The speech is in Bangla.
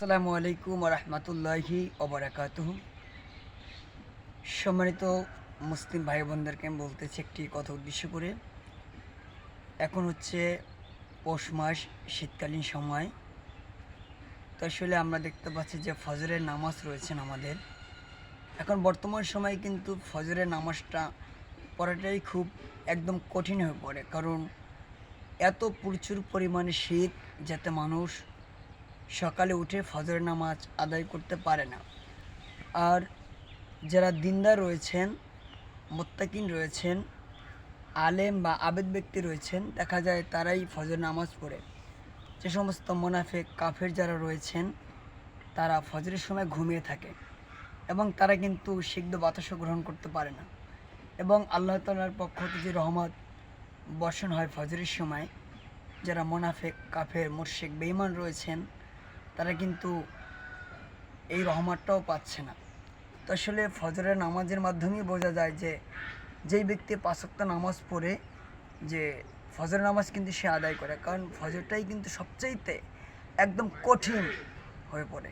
আসসালামু আলাইকুম রহমতুল্লাহি ওবরাকাত সম্মানিত মুসলিম ভাই বোনদেরকে আমি বলতেছি একটি কথা উদ্দেশ্য করে। এখন হচ্ছে পৌষ মাস, শীতকালীন সময়। তো আসলে আমরা দেখতে পাচ্ছি যে ফজরের নামাজ রয়েছেন আমাদের। এখন বর্তমান সময়ে কিন্তু ফজরের নামাজটা পড়াটাই খুব একদম কঠিন হয়ে পড়ে। কারণ এত প্রচুর পরিমাণে শীত, যাতে মানুষ সকালে উঠে ফজরের নামাজ আদায় করতে পারে না। আর যারা দিনদার রয়েছেন, মোত্তাকিন রয়েছেন, আলেম বা আবেদ ব্যক্তি রয়েছেন, দেখা যায় তারাই ফজর নামাজ পড়ে। যে সমস্ত মোনাফেক, কাফের যারা রয়েছেন, তারা ফজরের সময় ঘুমিয়ে থাকে এবং তারা কিন্তু সিদ্ধ বাতাসও গ্রহণ করতে পারে না। এবং আল্লাহ তালার পক্ষ থেকে যে রহমত বর্ষণ হয় ফজরের সময়, যারা মোনাফেক, কাফের মুর্শিক বেইমান রয়েছেন তারা কিন্তু এই রহমতটাও পাচ্ছে না। তো আসলে ফজরের নামাজের মাধ্যমেই বোঝা যায় যে, যেই ব্যক্তি পাঁচক্ত নামাজ পড়ে, যে ফজরের নামাজ কিন্তু সে আদায় করে। কারণ ফজরটাই কিন্তু সবচাইতে একদম কঠিন হয়ে পড়ে।